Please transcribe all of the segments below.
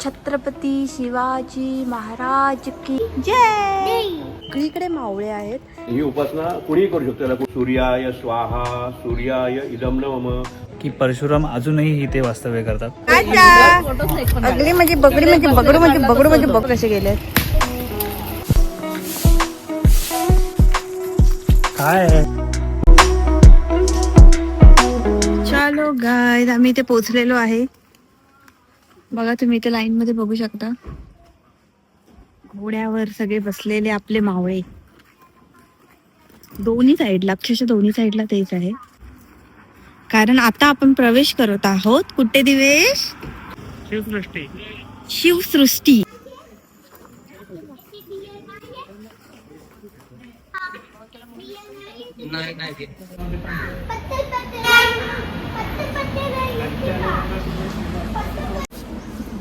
छत्रपती शिवाजी महाराज की जय! सगळीकडे मावळे आहेत. ही उपासना कुणीही करू शकतो? त्याला सूर्याय स्वाहा सूर्याय इदम नम. की परशुराम अजूनही इथे वास्तव्य करतात. अगली म्हणजे बगडी म्हणजे बगडू म्हणजे बगडू म्हणजे बगड कसे गेले काय गाय आम्ही इथे पोहोचलेलो आहे. बघा तुम्ही इथे लाईन मध्ये बघू शकता. घोड्यावर सगळे बसलेले आपले मावळे. दोन्ही साईडला अक्षरशः दोन्ही साईडला तेच आहे. कारण आता आपण प्रवेश करत आहोत. कुठे दिवेश? शिवसृष्टी. शिवसृष्टी.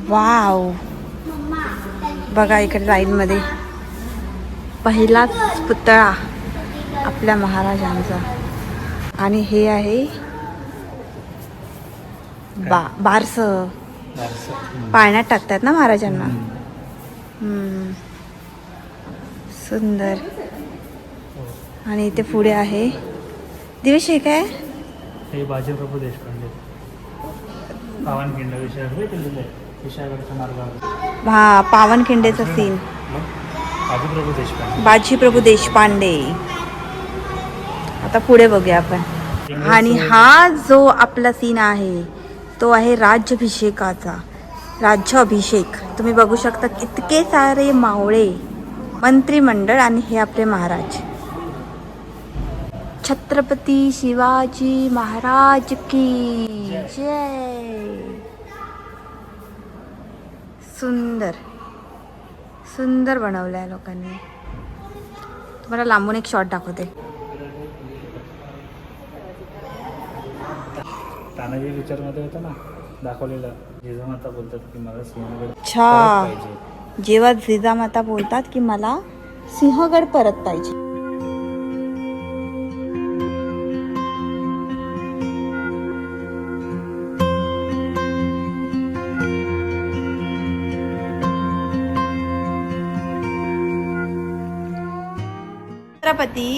वाव बघा इकडे लाईन मध्ये. पहिलाच पुतळा आपल्या महाराजांचा. आणि हे आहे बा बारस. पाण्यात टाकतात ना महाराजांना. सुंदर. आणि इथे पुढे आहे. दिवेश काय? हे बाजीप्रभू देशपांडे पावनखिंड मार्गावर हा पावनखिंडेचा सीन बाजीप्रभू देशपांडे. बाजी प्रभू देशपांडे. आता पुढे बघूया आपण. आणि हा जो आपला सीन आहे तो आहे राज्याभिषेकाचा. राज्याभिषेक. तुम्ही बघू शकता कितके सारे मावळे मंत्रिमंडळ आणि हे आपले महाराज. छत्रपती शिवाजी महाराज की जय. सुंदर. सुंदर बनवलं आहे लोकांनी. तुम्हाला लांबून एक शॉट दाखवते. तानाजी पिक्चरमध्ये होतं ना दाखवलेलं. जिजामाता बोलतात की मला सिंहगड अच्छा. जेव्हा जिजामाता बोलतात की मला सिंहगड परत पाहिजे. छत्रपती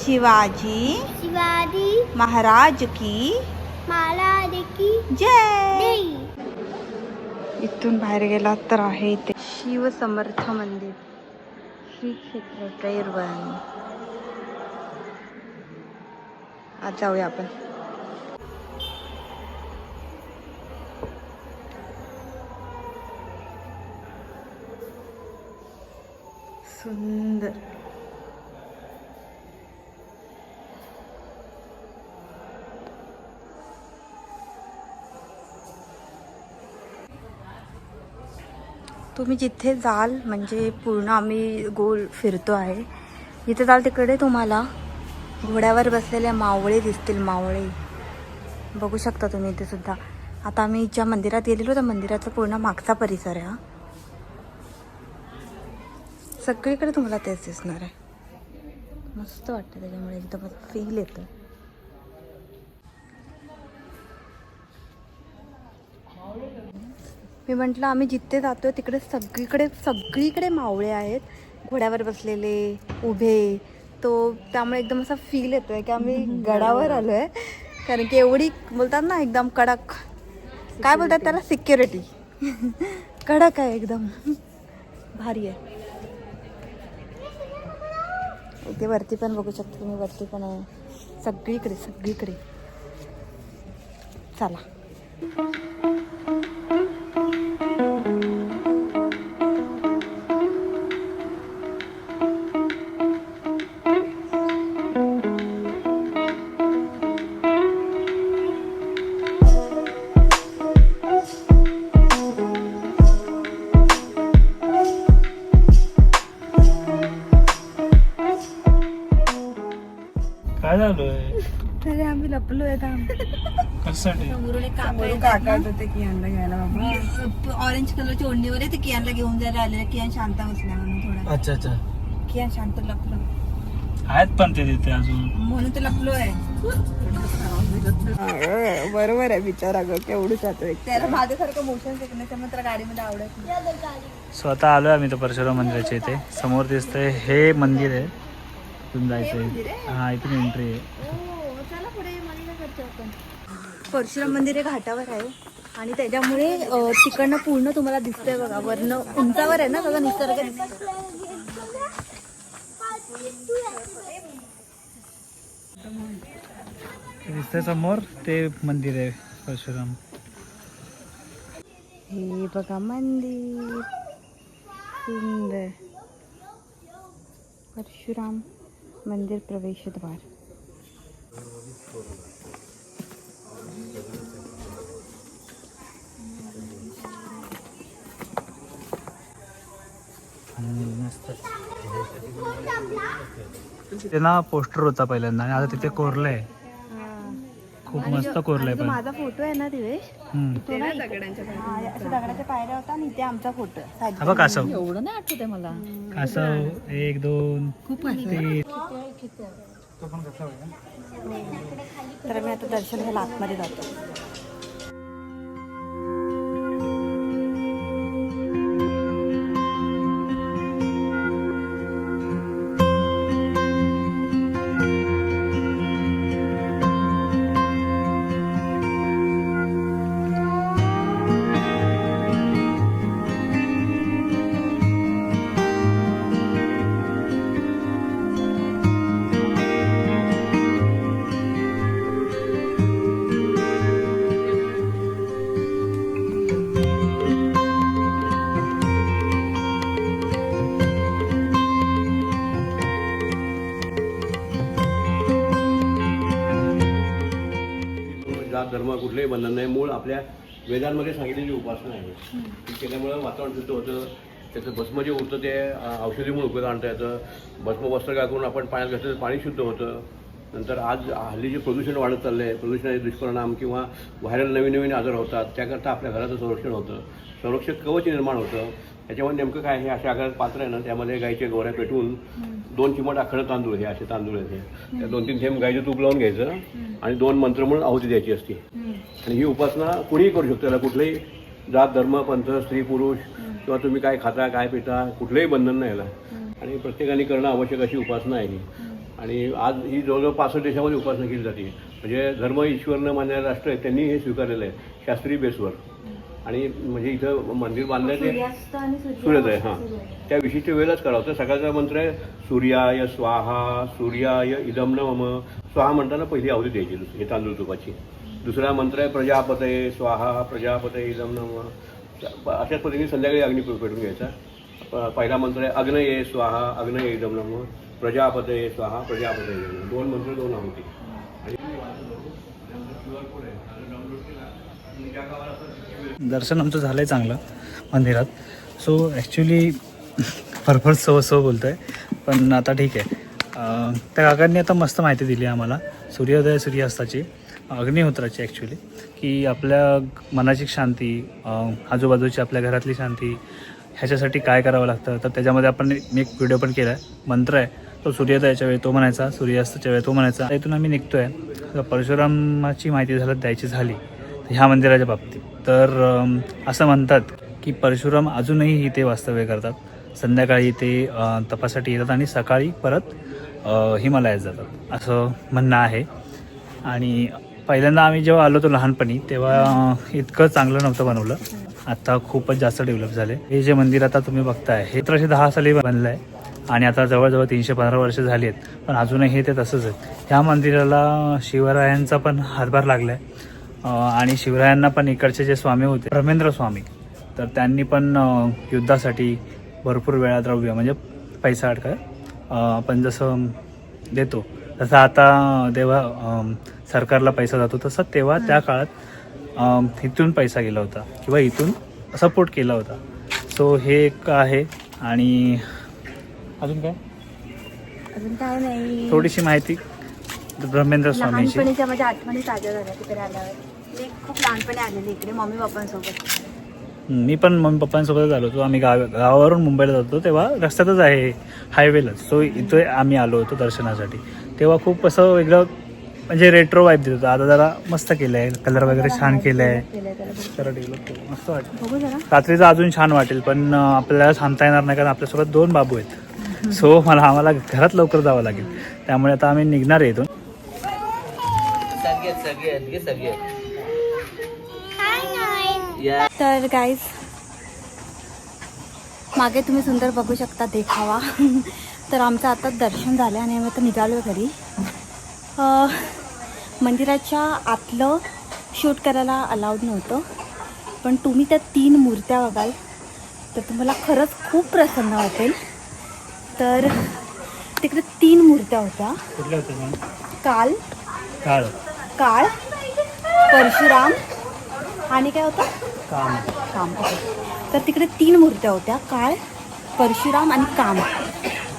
शिवाजी शिवाजी महाराज की महाराज की जय. इथून बाहेर गेला तर आहे इथे शिवसमर्थ मंदिर. श्री क्षेत्र कैरवन आज जाऊया आपण सुंदर तुम्ही जिथे जाल म्हणजे पूर्ण आम्ही गोल फिरतो आहे जिथे जाल तिकडे तुम्हाला घोड्यावर बसलेल्या मावळे दिसतील मावळे. बघू शकता तुम्ही इथे सुद्धा. आता आम्ही ज्या मंदिरात गेलेलो त्या मंदिराचा पूर्ण मागचा परिसर आहे हा. सगळीकडे तुम्हाला तेच दिसणार आहे. मस्त वाटतं त्याच्यामुळे एकदम फील येतं. मी म्हटलं आम्ही जिथे जातोय तिकडे सगळीकडे सगळीकडे मावळे आहेत. घोड्यावर बसलेले उभे. तो त्यामुळे एकदम असा फील येतोय की आम्ही गडावर आलोय. कारण की एवढी बोलतात ना एकदम कडक. काय बोलतात त्याला? सिक्युरिटी कडक आहे एकदम. भारी आहे. इथे वरती पण बघू शकता तुम्ही वरती पण आहे. सगळीकडे सगळीकडे. चला. काय झालंय? अरे आम्ही लपलो आहे कशासाठी? ऑरेंज कलरची ओढणीवर आहे ते कियानला घेऊन जायला आलेलं. कियान शांत बसल्या म्हणून थोडा. अच्छा अच्छा. कियान शांत लपलं. आहेत पण ते तिथे अजून. म्हणून तुला फ्लो आहे बरोबर आहे बिचारा ग केवढं जातोय त्याला माझ्यासारखं मोशन शिकण्याच्या त्याला गाडीमध्ये आवडत नाही. सो आता आलोय आम्ही तर परशुराम मंदिराच्या इथे. समोर दिसतंय हे मंदिर आहे. इथून जायचंय. हा इथून एंट्री आहे. परशुराम मंदिर हे घाटावर आहे आणि त्याच्यामुळे तिकडनं पूर्ण तुम्हाला दिसतंय बघा. वरनं उंचावर आहे ना सगळं निसर्ग दिसतंय. दिसतंय समोर ते मंदिर आहे परशुराम. हे बघा मंदिर. सुंदर. परशुराम. मंदिर प्रवेशद्वार. मस्त ते ना पोस्टर होता पहिल्यांदा आणि आता तिथे कोरलंय. खूप मस्त कोरलंय पण. माझा फोटो आहे ना दिवेश. तो ना हा, दगडाच्या पायऱ्या होता आणि इथे आमचा फोटो आहे. हा बघ कासव एवढं नाही आठवत आहे मला. कासव एक दोन तीन. तर मी आता दर्शन घ्यायला आतमध्ये जातो. कुठलंही बंधन नाही. मूळ आपल्या वेदांमध्ये सांगितलेली उपासना आहे ती केल्यामुळं वातावरण शुद्ध होतं. त्याचं भस्म जे उरतं ते औषधी म्हणून उपयोग आणता येतं. भस्म वस्त्र काय करून आपण पाण्यात घातलं तर पाणी शुद्ध होतं. नंतर आज हल्ली जे प्रदूषण वाढत चाललं आहे प्रदूषणाचे दुष्परिणाम किंवा व्हायरल नवीन नवीन आजार होतात त्याकरता आपल्या घराचं संरक्षण होतं. संरक्षक कवच निर्माण होतं. त्याच्यामध्ये नेमकं काय हे अशा आकारात पात्र आहे ना त्यामध्ये गाईच्या गोऱ्या पेटवून दोन चिमट आखडं तांदूळ हे असे तांदूळ आहेत हे. त्या दोन तीन थेंब गाईचं तूप लावून घ्यायचं आणि दोन मंत्र म्हणून आहुती द्यायची असते. आणि ही उपासना कुणीही करू शकतो त्याला कुठलंही जात धर्म पंथ स्त्री पुरुष किंवा तुम्ही काय खाता काय पिता कुठलंही बंधन नाही याला. आणि प्रत्येकाने करणं आवश्यक अशी उपासना आहे ही. आणि आज ही जवळजवळ पासष्ट देशामध्ये उपासना केली जाते. म्हणजे धर्म ईश्वर न मानणारे राष्ट्र आहेत त्यांनी हे स्वीकारलेलं आहे शास्त्रीय बेसवर. आणि म्हणजे इथं मंदिर सूर्य सूर्योदय हां त्या विशिष्ट वेळेलाच करावं तर सकाळचा मंत्र आहे सूर्याय स्वाहा सूर्याय इदम न मम स्वाहा म्हणताना पहिली आवृत्ती द्यायची हे तांदूळ तुपाची. दुसरा मंत्र आहे प्रजापतये स्वाहा प्रजापतये इदम न मम अशाच पद्धतीने संध्याकाळी अग्नी पेटून घ्यायचा. प- पहिला मंत्र आहे अग्नये स्वाहा अग्नये इदम न मम प्रजापतये स्वाहा प्रजापतये नमः. दोन मंत्र दोन आहुती दर्शन आमचं झालं आहे चांगलं मंदिरात. सो ॲक्च्युली भरपूर सव सव बोलतो आहे पण आता ठीक आहे. त्या काकांनी आता मस्त माहिती दिली आम्हाला. सूर्योदय सूर्यास्ताची अग्निहोत्राची ॲक्च्युली की आपल्या मनाची शांती आजूबाजूची आपल्या घरातली शांती ह्याच्यासाठी काय करावं लागतं? तर त्याच्यामध्ये आपण एक व्हिडिओ पण केला आहे मंत्र आहे. तो सूर्योदयाच्या वेळी तो म्हणायचा सूर्यास्ताच्या वेळी तो म्हणायचा इथून आम्ही निघतो आहे परशुरामाची माहिती झालं द्यायची झाली. ह्या मंदिराच्या बाबतीत. तर असं म्हणतात की परशुराम अजूनही इथे वास्तव्य करतात. संध्याकाळी इथे तपासाठी येतात आणि सकाळी परत हिमालयात जातात. असं म्हणणं आहे. आणि पहिल्यांदा आम्ही जेव्हा आलो होतो लहानपणी तेव्हा इतकं चांगलं नव्हतं बनवलं. आता खूपच जास्त डेव्हलप झाले हे जे मंदिर आता तुम्ही बघताय हे सतराशे दहा साली बनलं आहे आणि आता जवळजवळ तीनशे पंधरा वर्ष झाली आहेत पण अजूनही ते तसंच आहे ह्या मंदिराला शिवरायांचा पण हातभार लागला आहे आणि शिवरायांना पण इकडचे जे स्वामी होते ब्रह्मेंद्र स्वामी तर त्यांनी पण युद्धासाठी भरपूर वेळा द्रव्य म्हणजे पैसा अडका आपण जसं देतो तसं आता तेव्हा अम, सरकारला पैसा जातो तसं तेव्हा त्या काळात इथून पैसा गेला होता किंवा इथून सपोर्ट केला होता. सो हे एक आहे. आणि अजून काय? अजून काय नाही. थोडीशी माहिती ब्रह्मेंद्र स्वामींची. लहानपणीच्या माझ्या आठवणी ताज्या झाल्या तिकडे आल्यावर. मी खूप लहानपणी आलेली इकडे मम्मी पप्पांसोबत. मी पण मम्मी पप्पांसोबतच आलो होतो. आम्ही गाव गावावरून मुंबईला जातो तेव्हा रस्त्यातच आहे हायवेलाच सो इथे आम्ही आलो होतो दर्शनासाठी. तेव्हा खूप असं वेगळं म्हणजे रेट्रो वाईब देत होतं. आता जरा मस्त केलं आहे कलर वगैरे छान केलं आहे मस्त जरा. रात्रीचं अजून छान वाटेल पण आपल्याला थांबता येणार नाही कारण आपल्यासोबत दोन बाबू आहेत. सो मला आम्हाला घरात लवकर जावं लागेल. त्यामुळे आता आम्ही निघणार आहे इथून. तर गाईज मागे तुम्ही सुंदर बघू शकता देखावा. तर आमचं आता दर्शन झालं आणि आम्ही आता निघालो घरी. मंदिराच्या आतलं शूट करायला अलाउड नव्हतं. पण तुम्ही त्या तीन मूर्त्या बघाल तर तुम्हाला खरंच खूप प्रसन्न वाटेल. तर तिकडे तीन मूर्त्या होत्या. कुठल्या होत्या काल. काळ. काळ परशुराम आणि काय होतं? काम. काम तर तिकडे तीन मूर्त्या होत्या काळ परशुराम आणि काम.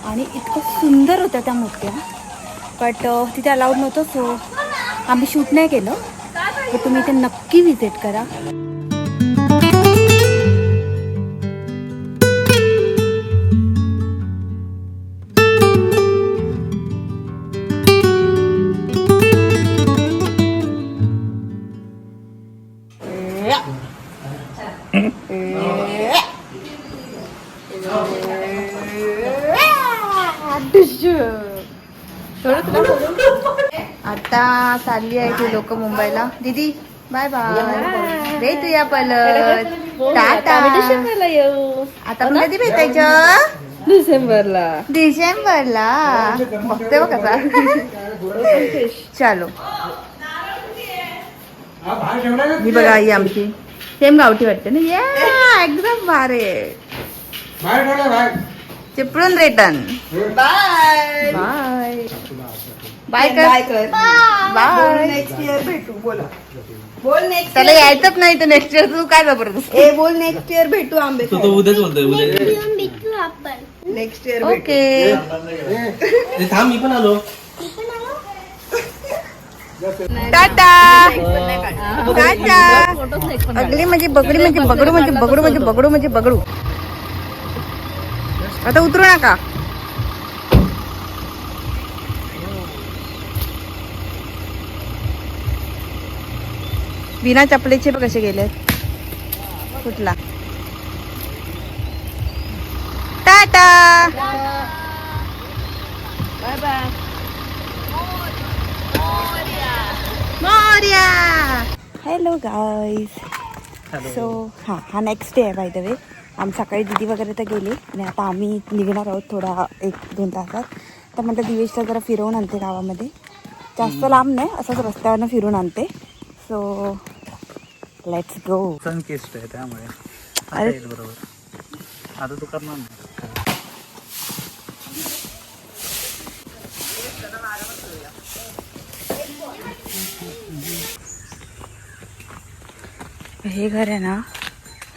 आणि इतकं सुंदर होत्या त्या मूर्त्या. बट तिथे अलाउड नव्हतं सो आम्ही शूट नाही केलं. तर तुम्ही इथे नक्की विजिट करा. आता चालली आहे ती लोक मुंबईला. दीदी बाय बाय रे तू या पलट. टाटा. आता आपण कधी भेटायचं? डिसेंबरला. डिसेंबरला. बघते बघ कसा चालो. ही बघा आई आमची. सेम गावठी वाटते ना? या एकदम भारे. Chiplun return bye bye bye कर बाय नेक्स्ट इयर भेटू. बोला. बोल नेक्स्ट त्याला यायचंच नाही तर नेक्स्ट इयर तू काय जबरदस्त? ए बोल नेक्स्ट इयर भेटू आंबे तो तो उद्याच बोलतोय उद्या. भेटू आपण. नेक्स्ट इयर ओके ए, थांब मी पण आलो. टाटा. टाटा. अगली म्हणजे बगडी म्हणजे बगडू म्हणजे बगडू म्हणजे बगडू म्हणजे बगडू. आता उतरू नका. बिना चपलेचे बघ कसे गेले कुठला? टाटा! मोर्या! हॅलो गाईज सो हां हा नेक्स्ट डे आहे बाय द वे आम्ही सकाळी दिदी वगैरे तर गेले. आणि आता आम्ही निघणार आहोत थोडा एक दोन तासात. तर म्हटलं दिवेशला जरा फिरवून आणते गावामध्ये. जास्त लांब नाही असंच रस्त्यावरनं फिरून आणते. सो लेट्स गो सन केस्ट आहे त्यामुळे. आता अरे. येईल बरोबर. आता तू करणार नाही. हे घर आहे ना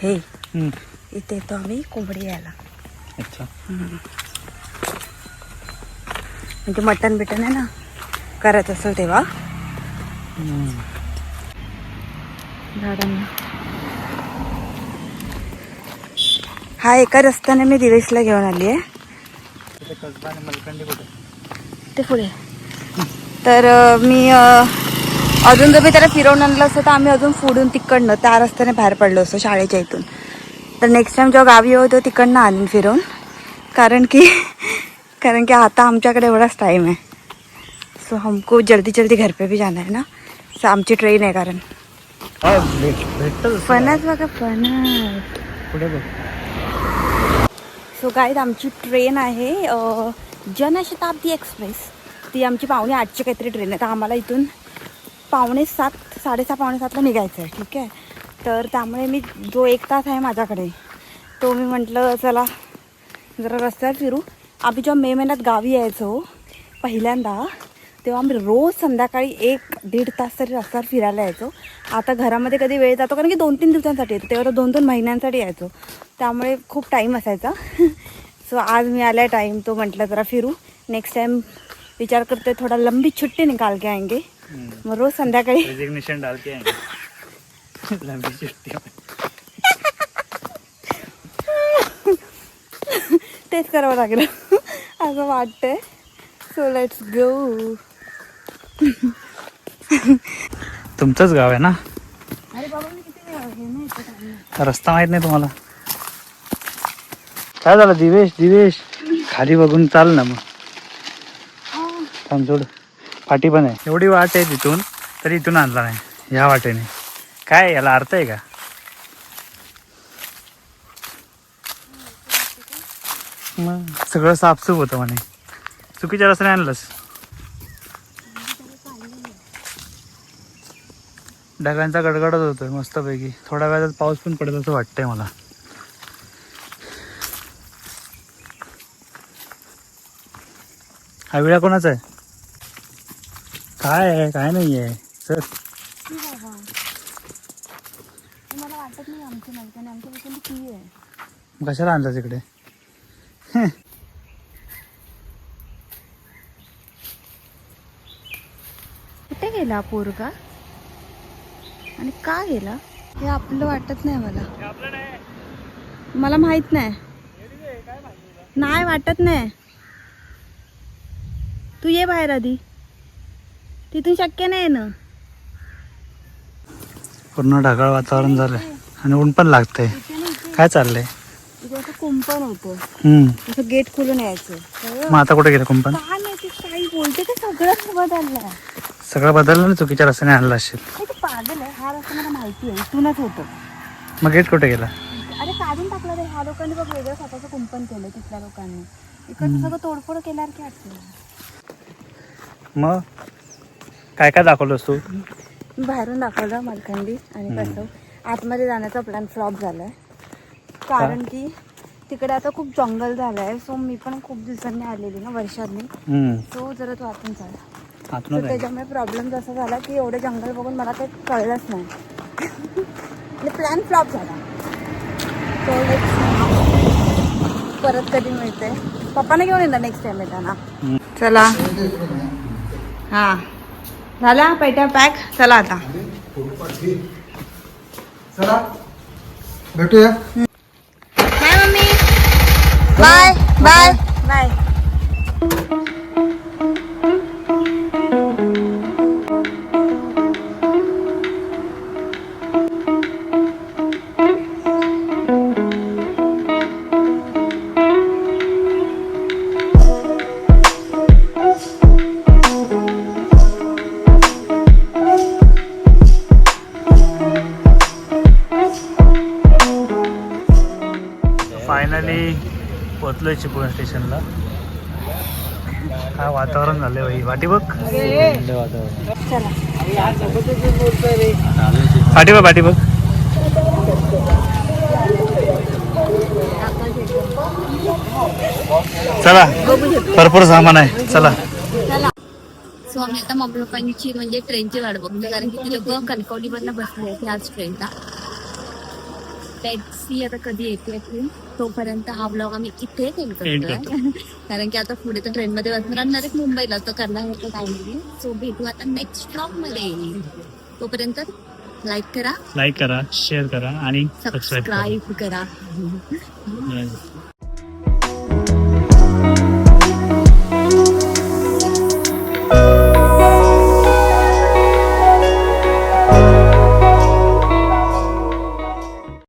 हे. हम्म. इथे येतो आम्ही कोंबडी यायला अच्छा. म्हणजे मटन बिटन आहे ना करत असेल तेव्हा. झाडांना हा एका रस्त्याने मी दिवेशला घेऊन आली आहे तिथे कसबा आणि मलकंडी कुठे? ते पुढे. तर मी अजून जर मी त्याला फिरवून आणलं असतं तर आम्ही अजून पुढून तिकडनं त्या रस्त्याने बाहेर पडलो असतो शाळेच्या इथून. तर नेक्स्ट टाइम जेव्हा गावी येऊ तेव्हा तिकडनं आणून फिरवून. कारण की कारण की आता आमच्याकडे एवढाच टाईम आहे. सो हमको जल्दी जल्दी घर पे भी जाना है ना. सो आमची ट्रेन आहे कारण. हा भेट भेटतं फणस बघा फणस. पुढे बघ. सो गाईड आमची ट्रेन आहे जनशताब्दी एक्सप्रेस ती आमची पावणे आठची काहीतरी ट्रेन आहे. तर आम्हाला इथून पावणे सात साडेसहा पावणे सातला निघायचं आहे ठीक आहे? तर त्यामुळे मी जो एक तास आहे माझ्याकडे तो मी म्हटलं चला जरा रस्त्यावर फिरू. आम्ही जेव्हा मे महिन्यात गावी यायचो पहिल्यांदा तेव्हा आम्ही रोज संध्याकाळी एक दीड तास तरी रस्त्यावर फिरायला यायचो. आता घरामध्ये कधी वेळ जातो कारण की दोन तीन दिवसांसाठी येतो. तेव्हा दोन दोन महिन्यांसाठी यायचो. त्यामुळे खूप टाईम असायचा. सो आज मी आला टाईम तो म्हटलं जरा फिरू. नेक्स्ट टाईम विचार करते थोडा लंबी छुट्टी निकाल के आएंगे. मग रोज संध्याकाळी डाल के आएंगे. लंबी छुट्टी. तेच करावं लागेल. असं वाटतंय. सो लेट्स गो तुमचंच गाव आहे ना. रस्ता माहीत नाही तुम्हाला. काय झालं दिवेश दिवेश? खाली बघून चाल ना मग. थांब सोड फाटी पण आहे. एवढी वाट आहे तिथून तरी इथून आणला नाही. ह्या वाटेने. काय याला अर्थ आहे का? मग सगळं साफसूफ होतं म्हणे. चुकीच्या रस्त्याने आणलंस. ढगांचा गडगडत होतोय मस्तपैकी. थोड्या वेळात पाऊस पण पडेल असं वाटतंय मला. हा विळा कोणाचा आहे? काय आहे? काय नाही आहे? सर कशाला आणलं तिकडे कुठे गेला पोरगा? आणि का गेला? हे आपलं वाटत नाही मला. मला माहीत नाही. नाही वाटत नाही. तू ये बाहेर आधी. तिथून शक्य नाही ना पूर्ण ढगाळ वातावरण झालंय आणि ऊन पण लागतंय. काय चाललंय? असं कुंपण होतं. असं गेट खोलून यायचं. मग आता कुठे गेलं कुंपण? काही बोलते सगळं बदललंय. सगळं बदललं ना चुकीच्या रस्त्याने आणलं असेल हे ते पागल आहे हा रस्ता मला माहिती आहे इथूनच होतं. मग गेट कुठे गेला? अरे काढून टाकलं रे ह्या लोकांनी बघ वेगळं स्वतःचं कुंपण केलं तिथल्या लोकांनी. इकडचं सगळं तोडफोड केल्यावर की वाटतं मग? काय काय दाखवलंस तू? बाहेरून दाखवलं मलखंडी आणि कसं आतमध्ये जाण्याचा प्लॅन फ्लॉप झालाय. कारण की तिकडे आता खूप जंगल झालंय सो मी पण खूप दिवसांनी आलेली ना वर्षांनी. हम्म. सो जरा तू आतून चाल आतूनच तर आहे. त्याच्यामुळे प्रॉब्लेम असा झाला की एवढे जंगल बघून मला काही कळलंच नाही. आणि प्लॅन फ्लॉप झाला. परत कधी मिळते? पप्पाने घेऊन येणार नेक्स्ट टाइम येताना. चला. हा. झाला पैठा पॅक चला आता. चला. भेटूया. Bye mummy. बाय पोचलोय चिपळूण स्टेशनला. काय वातावरण झालंय भाई वाटी बघ. वाटी बघ वाटी बघ. चला भरपूर सामान आहे. चला. सो आम्ही आता मग लोकांची म्हणजे ट्रेनची वाट बघतो कारण की ती लोक कणकवलीमधनं बसले आहेत ह्याच ट्रेनला टॅक्सी आता कधी येते तोपर्यंत हा ब्लॉग आम्ही इथे एंड करतोय. कारण की आता पुढे तर ट्रेन मध्ये बसणार मुंबईला. तर करणार होतं काही सो भेटू आता नेक्स्ट स्टॉपमध्ये. तोपर्यंत लाईक करा. लाईक करा शेअर करा आणि सबस्क्राईब करा.